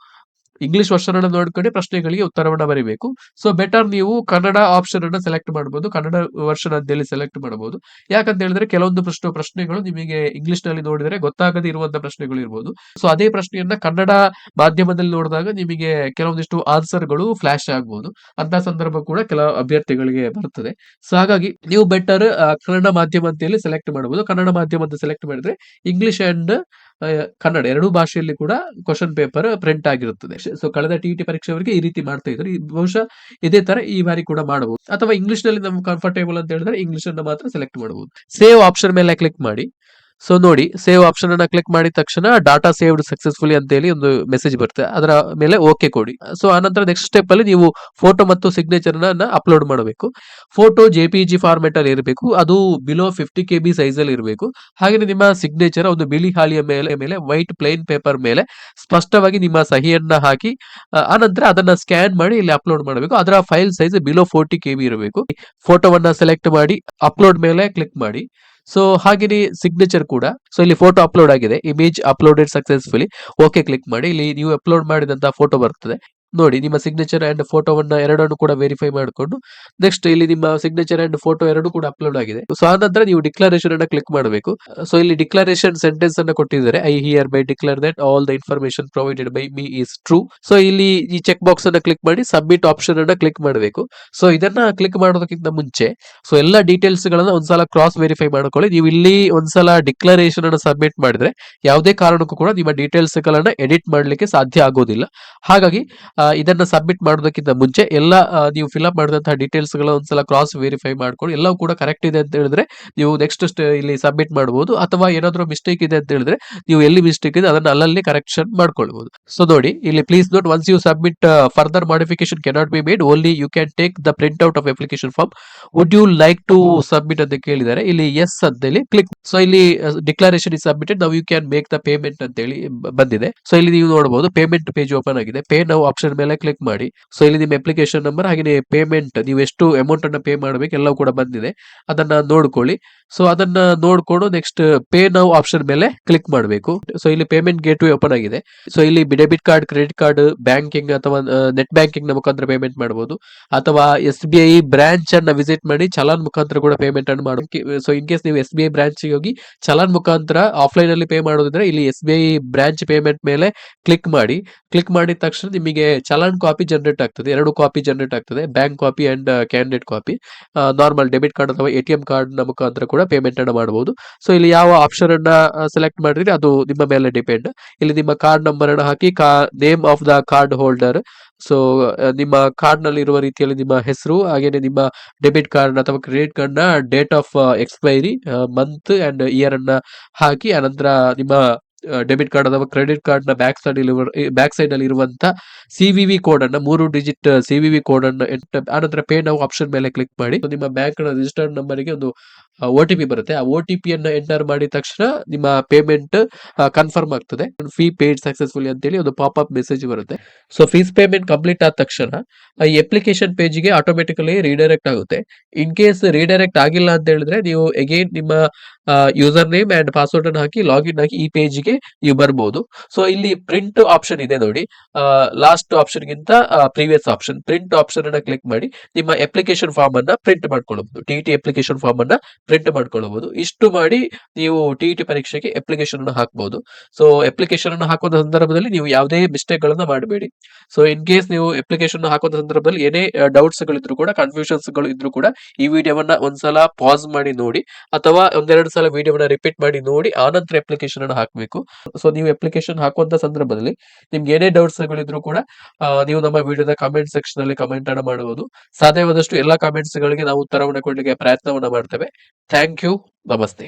Speaker 1: ಇಂಗ್ಲಿಷ್ ವರ್ಷನ್ ಅನ್ನು ನೋಡ್ಕೊಂಡು ಪ್ರಶ್ನೆಗಳಿಗೆ ಉತ್ತರವನ್ನು ಬರೀಬೇಕು. ಸೊ ಬೆಟರ್ ನೀವು ಕನ್ನಡ ಆಪ್ಷನ್ ಅನ್ನ ಸೆಲೆಕ್ಟ್ ಮಾಡಬಹುದು ಕನ್ನಡ ವರ್ಷನ್ ಅಂತೇಳಿ ಸೆಲೆಕ್ಟ್ ಮಾಡಬಹುದು ಯಾಕಂತ ಹೇಳಿದ್ರೆ ಕೆಲವೊಂದು ಪ್ರಶ್ನೆ, ಪ್ರಶ್ನೆಗಳು ನಿಮಗೆ ಇಂಗ್ಲಿಷ್ನಲ್ಲಿ ನೋಡಿದ್ರೆ ಗೊತ್ತಾಗದೇ ಇರುವಂತಹ ಪ್ರಶ್ನೆಗಳು ಇರಬಹುದು ಸೊ ಅದೇ ಪ್ರಶ್ನೆಯನ್ನ ಕನ್ನಡ ಮಾಧ್ಯಮದಲ್ಲಿ ನೋಡಿದಾಗ ನಿಮಗೆ ಕೆಲವೊಂದಿಷ್ಟು ಆನ್ಸರ್ಗಳು ಫ್ಲಾಶ್ ಆಗಬಹುದು ಅಂತ ಸಂದರ್ಭ ಕೂಡ ಕೆಲ ಅಭ್ಯರ್ಥಿಗಳಿಗೆ ಬರ್ತದೆ. ಸೊ ಹಾಗಾಗಿ ನೀವು ಬೆಟರ್ ಕನ್ನಡ ಮಾಧ್ಯಮ ಅಂತೇಳಿ ಸೆಲೆಕ್ಟ್ ಮಾಡಬಹುದು ಕನ್ನಡ ಮಾಧ್ಯಮ ಅಂತ ಸೆಲೆಕ್ಟ್ ಮಾಡಿದ್ರೆ ಇಂಗ್ಲಿಷ್ ಅಂಡ್ ಕನ್ನಡ ಎರಡೂ ಭಾಷೆಯಲ್ಲಿ ಕೂಡ ಕ್ವಶನ್ ಪೇಪರ್ ಪ್ರಿಂಟ್ ಆಗಿರುತ್ತದೆ. ಸೊ ಕಳೆದ ಟಿ ಟಿ ಪರೀಕ್ಷೆವರೆಗೆ ಈ ರೀತಿ ಮಾಡ್ತಾ ಇದ್ರು. ಬಹುಶಃ ಇದೇ ತರ ಈ ಬಾರಿ ಕೂಡ ಮಾಡಬಹುದು. ಅಥವಾ ಇಂಗ್ಲಿಷ್ನಲ್ಲಿ ನಮ್ಗೆ ಕಂಫರ್ಟೇಬಲ್ ಅಂತ ಹೇಳಿದ್ರೆ ಇಂಗ್ಲಿಷ್ ಅನ್ನು ಮಾತ್ರ ಸೆಲೆಕ್ಟ್ ಮಾಡಬಹುದು. ಸೇವ್ ಆಪ್ಷನ್ ಮೇಲೆ ಕ್ಲಿಕ್ ಮಾಡಿ. ಸೊ ನೋಡಿ ಸೇವ್ ಆಪ್ಷನ್ ಅನ್ನ ಕ್ಲಿಕ್ ಮಾಡಿದ ತಕ್ಷಣ ಡಾಟಾ ಸೇವ್ಡ್ ಸಕ್ಸಸ್ಫುಲಿ ಅಂತ ಹೇಳಿ ಒಂದು ಮೆಸೇಜ್ ಬರುತ್ತೆ. ಅದರ ಮೇಲೆ ಓಕೆ ಕೊಡಿ. ಸೊ ಆನಂತರ ನೆಕ್ಸ್ಟ್ ಸ್ಟೆಪ್ ಅಲ್ಲಿ ನೀವು ಫೋಟೋ ಮತ್ತು ಸಿಗ್ನೇಚರ್ ಅಪ್ಲೋಡ್ ಮಾಡಬೇಕು. Photo J P G format ಅಲ್ಲಿ ಇರಬೇಕು. ಅದು below fifty K B size ಅಲ್ಲಿ ಇರಬೇಕು. ಹಾಗೆ ನಿಮ್ಮ ಸಿಗ್ನೇಚರ್ ಒಂದು ಬಿಳಿ ಹಾಳಿಯ ಮೇಲೆ ಮೇಲೆ ವೈಟ್ ಪ್ಲೇನ್ ಪೇಪರ್ ಮೇಲೆ ಸ್ಪಷ್ಟವಾಗಿ ನಿಮ್ಮ ಸಹಿಯನ್ನ ಹಾಕಿ ಆನಂತರ ಅದನ್ನ ಸ್ಕ್ಯಾನ್ ಮಾಡಿ ಇಲ್ಲಿ ಅಪ್ಲೋಡ್ ಮಾಡಬೇಕು. ಅದರ file size below forty K B ಇರಬೇಕು. ಫೋಟೋವನ್ನ ಸೆಲೆಕ್ಟ್ ಮಾಡಿ ಅಪ್ಲೋಡ್ ಮೇಲೆ ಕ್ಲಿಕ್ ಮಾಡಿ. ಸೊ ಹಾಗೆಯೇ ಸಿಗ್ನೇಚರ್ ಕೂಡ. ಸೊ ಇಲ್ಲಿ ಫೋಟೋ ಅಪ್ಲೋಡ್ ಆಗಿದೆ. Image uploaded successfully okay click ಮಾಡಿ. ಇಲ್ಲಿ ನೀವು ಅಪ್ಲೋಡ್ ಮಾಡಿದಂತಹ ಫೋಟೋ ಬರ್ತದೆ. ನೋಡಿ, ನಿಮ್ಮ ಸಿಗ್ನೇಚರ್ ಅಂಡ್ ಫೋಟೋವನ್ನ ಎರಡನ್ನು ಕೂಡ ವೆರಿಫೈ ಮಾಡಿಕೊಂಡು ನೆಕ್ಸ್ಟ್ ಇಲ್ಲಿ ನಿಮ್ಮ ಸಿಗ್ನೇಚರ್ ಅಂಡ್ ಫೋಟೋ ಎರಡು ಕೂಡ ಅಪ್ಲೋಡ್ ಆಗಿದೆ. ಸೊ ಆ ನಂತರ ನೀವು ಡಿಕ್ಲರೇಷನ್ ಅನ್ನ ಕ್ಲಿಕ್ ಮಾಡಬೇಕು. ಸೊ ಇಲ್ಲಿ ಡಿಕ್ಲರೇಷನ್ ಸೆಂಟೆನ್ಸ್ ಅನ್ನ ಕೊಟ್ಟಿದ್ದಾರೆ. I hereby declare that all the information provided by me is true so ಇಲ್ಲಿ ಈ ಚೆಕ್ ಬಾಕ್ಸ್ ಅನ್ನ ಕ್ಲಿಕ್ ಮಾಡಿ ಸಬ್ಮಿಟ್ ಆಪ್ಷನ್ ಅನ್ನ ಕ್ಲಿಕ್ ಮಾಡಬೇಕು. ಸೊ ಇದನ್ನ ಕ್ಲಿಕ್ ಮಾಡೋದಕ್ಕಿಂತ ಮುಂಚೆ ಸೊ ಎಲ್ಲ ಡೀಟೇಲ್ಸ್ ಗಳನ್ನ ಒಂದ್ಸಲ ಕ್ರಾಸ್ ವೆರಿಫೈ ಮಾಡ್ಕೊಳ್ಳಿ. ನೀವು ಇಲ್ಲಿ ಒಂದ್ಸಲ ಡಿಕ್ಲರೇಷನ್ ಅನ್ನ ಸಬ್ಮಿಟ್ ಮಾಡಿದ್ರೆ, ಯಾವುದೇ ಕಾರಣಕ್ಕೂ ಕೂಡ ನಿಮ್ಮ ಡೀಟೇಲ್ಸ್ ಗಳನ್ನ ಎಡಿಟ್ ಮಾಡ್ಲಿಕ್ಕೆ ಸಾಧ್ಯ ಆಗೋದಿಲ್ಲ. ಹಾಗಾಗಿ ಇದನ್ನ ಸಬ್ಮಿಟ್ ಮಾಡೋದಕ್ಕಿಂತ ಮುಂಚೆ ಎಲ್ಲ ನೀವು ನೀವು ಫಿಲ್ಅಪ್ ಮಾಡಿದಂತಹ ಡೀಟೇಲ್ಸ್ಗಳ ಒಂದ್ಸಲ ಕ್ರಾಸ್ ವೆರಿಫೈ ಮಾಡ್ಕೊಂಡು ಎಲ್ಲವೂ ಕೂಡ ಕರೆಕ್ಟ್ ಇದೆ ಅಂತ ಹೇಳಿದ್ರೆ ನೀವು ನೆಕ್ಸ್ಟ್ ಇಲ್ಲಿ ಸಬ್ಮಿಟ್ ಮಾಡಬಹುದು ಅಥವಾ ಏನಾದ್ರೂ ಮಿಸ್ಟೇಕ್ ಇದೆ ಅಂತ ಹೇಳಿದ್ರೆ ನೀವು ಎಲ್ಲಿ ಮಿಸ್ಟೇಕ್ ಇದೆ ಅದನ್ನ ಅಲ್ಲಲ್ಲಿ ಕರೆಕ್ಷನ್ ಮಾಡ್ಕೊಳ್ಬಹುದು. ಸೊ ನೋಡಿ, ಇಲ್ಲಿ please note once you submit further modification cannot be made only you can take the print out of application form would you like to submit ಅಂತ ಕೇಳಿದ್ದಾರೆ. ಇಲ್ಲಿ ಎಸ್ ಅಂತ ಹೇಳಿ ಕ್ಲಿಕ್ ಸೊ ಇಲ್ಲಿ declaration is submitted now you can make the payment ಅಂತ ಹೇಳಿ ಬಂದಿದೆ. ಸೊ ಇಲ್ಲಿ ನೀವು ನೋಡಬಹುದು ಪೇಮೆಂಟ್ ಪೇಜ್ ಓಪನ್ ಆಗಿದೆ. ಪೇ ನಾವು ಆಪ್ಷನ್ ಮೇಲೆ ಕ್ಲಿಕ್ ಮಾಡಿ. ಸೊ ಇಲ್ಲಿ ನಿಮ್ಮ ಅಪ್ಲಿಕೇಶನ್ ನಂಬರ್ ಹಾಗೆ ಪೇಮೆಂಟ್ ನೀವು ಎಷ್ಟು ಅಮೌಂಟ್ ಅನ್ನ ಪೇ ಮಾಡಬೇಕು ಎಲ್ಲವೂ ಕೂಡ ಬಂದಿದೆ. ಅದನ್ನ ನೋಡ್ಕೊಳ್ಳಿ. ಸೊ ಅದನ್ನ ನೋಡ್ಕೊಂಡು ನೆಕ್ಸ್ಟ್ ಪೇ ನೌ ಆಪ್ಷನ್ ಮೇಲೆ ಕ್ಲಿಕ್ ಮಾಡಬೇಕು. ಸೊ ಇಲ್ಲಿ ಪೇಮೆಂಟ್ ಗೇಟ್ ವೇ ಓಪನ್ ಆಗಿದೆ. ಸೊ ಇಲ್ಲಿ debit card credit card banking ಅಥವಾ ನೆಟ್ ಬ್ಯಾಂಕಿಂಗ್ನ ಮುಖಾಂತರ ಪೇಮೆಂಟ್ ಮಾಡಬಹುದು ಅಥವಾ ಎಸ್ ಬಿ ಐ ಬ್ರಾಂಚ್ ಅನ್ನ ವಿಸಿಟ್ ಮಾಡಿ ಚಲಾನ್ ಮುಖಾಂತರ ಕೂಡ ಪೇಮೆಂಟ್ ಅನ್ನು ಮಾಡಬಹುದು ಸೊ ಇನ್ ಕೇಸ್ ನೀವು ಎಸ್ ಬಿ ಐ ಬ್ರಾಂಚ್ ಹೋಗಿ ಚಲಾನ್ ಮುಖಾಂತರ ಆಫ್ಲೈನ್ ಅಲ್ಲಿ ಪೇ ಮಾಡೋದಿದ್ರೆ ಇಲ್ಲಿ S B I branch payment ಮೇಲೆ ಕ್ಲಿಕ್ ಮಾಡಿ. ಕ್ಲಿಕ್ ಮಾಡಿದ ತಕ್ಷಣ ನಿಮಗೆ ಚಲಾನ್ ಕಾಪಿ ಜನರೇಟ್ ಆಗ್ತದೆ, ಎರಡು ಕಾಪಿ ಜನರೇಟ್ ಆಗ್ತದೆ bank copy and candidate copy normal debit card ಅಥವಾ ಎ ಟಿ ಎಂ ಕಾರ್ಡ್ ಮುಖಾಂತರ ಕೂಡ ಪೇಮೆಂಟ್ ಅನ್ನು ಮಾಡಬಹುದು. ಸೊ ಇಲ್ಲಿ ಯಾವ ಆಪ್ಷನ್ ಅನ್ನ ಸೆಲೆಕ್ಟ್ ಮಾಡಿದ್ರೆ, ಅದು ನಿಮ್ಮ ಮೇಲೆ ಡಿಪೆಂಡ್ ಇಲ್ಲಿ ನಿಮ್ಮ ಕಾರ್ಡ್ ನಂಬರ್ ಅನ್ನು ಹಾಕಿ name of the card holder so ನಿಮ್ಮ ಕಾರ್ಡ್ನಲ್ಲಿ ಇರುವ ರೀತಿಯಲ್ಲಿ ನಿಮ್ಮ ಹೆಸರು, ಹಾಗೇನೆ ನಿಮ್ಮ ಡೆಬಿಟ್ ಕಾರ್ಡ್ ಅಥವಾ ಕ್ರೆಡಿಟ್ ಕಾರ್ಡ್ನ date of expiry month and year ಅನ್ನ ಹಾಕಿ ಅನಂತರ ನಿಮ್ಮ ಡೆಬಿಟ್ ಕಾರ್ಡ್ ಅಥವಾ ಕ್ರೆಡಿಟ್ ಕಾರ್ಡ್ನ ಬ್ಯಾಕ್ ಸೈಡ್ ಬ್ಯಾಕ್ ಸೈಡ್ ಅಲ್ಲಿ ಇರುವಂತ ಸಿವಿವಿ ಕೋಡ್ ಅನ್ನ, ಮೂರು digit C V V code ಅನ್ನು ಎಂಟರ್ ಆನಂತರ ಪೇ ನಾವು ಆಪ್ಷನ್ ಮೇಲೆ ಕ್ಲಿಕ್ ಮಾಡಿ. ನಿಮ್ಮ ಬ್ಯಾಂಕ್ನ ರಿಜಿಸ್ಟರ್ಡ್ ನಂಬರ್ಗೆ ಒಂದು ಒ ಟಿ ಪಿ ಬರುತ್ತೆ. ಆ ಒ ಟಿ ಎಂಟರ್ ಮಾಡಿದ ತಕ್ಷಣ ನಿಮ್ಮ ಪೇಮೆಂಟ್ ಕನ್ಫರ್ಮ್ ಆಗ್ತದೆ. ಫೀ ಪೇಡ್ ಸಕ್ಸಸ್ಫುಲಿ ಅಂತೇಳಿ ಒಂದು ಪಾಪ್ ಅಪ್ ಮೆಸೇಜ್ ಬರುತ್ತೆ. ಸೊ ಫೀಸ್ ಪೇಮೆಂಟ್ ಕಂಪ್ಲೀಟ್ ಆದ ತಕ್ಷಣ, ಈ ಅಪ್ಲಿಕೇಶನ್ ಪೇಜ್ಗೆ ಆಟೋಮೆಟಿಕಲಿ ರೀಡೈರೆಕ್ಟ್ ಆಗುತ್ತೆ. ಇನ್ ಕೇಸ್ ರೀಡೈರೆಕ್ಟ್ ಆಗಿಲ್ಲ ಅಂತ ಹೇಳಿದ್ರೆ ನೀವು ಅಗೈನ್ ನಿಮ್ಮ ಯೂಸರ್ ನೇಮ್ ಅಂಡ್ ಪಾಸ್ವರ್ಡ್ ಅನ್ನು ಹಾಕಿ ಲಾಗಿನ್ ಆಗಿ ಈ ಪೇಜ್ಗೆ ನೀವು ಬರ್ಬೋದು. ಸೊ ಇಲ್ಲಿ ಪ್ರಿಂಟ್ ಆಪ್ಷನ್ ಇದೆ ನೋಡಿ. ಲಾಸ್ಟ್ ಆಪ್ಷನ್ ಗಿಂತ ಪ್ರೀವಿಯಸ್ ಆಪ್ಷನ್ ಪ್ರಿಂಟ್ ಆಪ್ಷನ್ ಅನ್ನ ಕ್ಲಿಕ್ ಮಾಡಿ, ನಿಮ್ಮ ಅಪ್ಲಿಕೇಶನ್ ಫಾರ್ಮ್ ಅನ್ನ ಪ್ರಿಂಟ್ ಮಾಡ್ಕೊಳ್ಳಬಹುದು ಟಿ ಟಿ ಅಪ್ಲಿಕೇಶನ್ ಫಾರ್ಮ್ ಅನ್ನ ಪ್ರಿಂಟ್ ಮಾಡ್ಕೊಳ್ಳಬಹುದು. ಇಷ್ಟು ಮಾಡಿ ನೀವು ಟಿ ಟಿ ಪರೀಕ್ಷೆಗೆ ಅಪ್ಲಿಕೇಶನ್ ಅನ್ನು ಹಾಕಬಹುದು ಸೊ ಅಪ್ಲಿಕೇಶನ್ ಅನ್ನು ಹಾಕುವ ಸಂದರ್ಭದಲ್ಲಿ ನೀವು ಯಾವುದೇ ಮಿಸ್ಟೇಕ್ ಗಳನ್ನ ಮಾಡಬೇಡಿ. ಸೊ ಇನ್ ಕೇಸ್ ನೀವು ಅಪ್ಲಿಕೇಶನ್ ಹಾಕುವ ಸಂದರ್ಭದಲ್ಲಿ ಏನೇ ಡೌಟ್ಸ್ ಗಳಿದ್ರು ಕೂಡ ಕನ್ಫ್ಯೂಷನ್ಸ್ಗಳು ಇದ್ರು ಕೂಡ, ಈ ವಿಡಿಯೋವನ್ನ ಒಂದ್ಸಲ ಪಾಸ್ ಮಾಡಿ ನೋಡಿ, ಅಥವಾ ಒಂದೆರಡು ಸಲ ವಿಡಿಯೋವನ್ನ ರಿಪೀಟ್ ಮಾಡಿ ನೋಡಿ ಆನಂತರ ಅಪ್ಲಿಕೇಶನ್ ಅನ್ನು ಹಾಕಬೇಕು. ಸೊ ನೀವು ಅಪ್ಲಿಕೇಶನ್ ಹಾಕುವಂತ ಸಂದರ್ಭದಲ್ಲಿ ನಿಮ್ಗೆ ಏನೇ ಡೌಟ್ಸ್ ಗಳಿದ್ರು ಕೂಡ ನೀವು ನಮ್ಮ ವಿಡಿಯೋದ ಕಮೆಂಟ್ ಸೆಕ್ಷನ್ ಅಲ್ಲಿ ಕಮೆಂಟ್ ಅನ್ನು ಮಾಡಬಹುದು. ಸಾಧ್ಯವಾದಷ್ಟು ಎಲ್ಲಾ ಕಮೆಂಟ್ಸ್ ಗಳಿಗೆ ನಾವು ಉತ್ತರವನ್ನು ಕೊಡಲಿಕ್ಕೆ ಪ್ರಯತ್ನವನ್ನ ಮಾಡ್ತೇವೆ. ಥ್ಯಾಂಕ್ ಯು ನಮಸ್ತೆ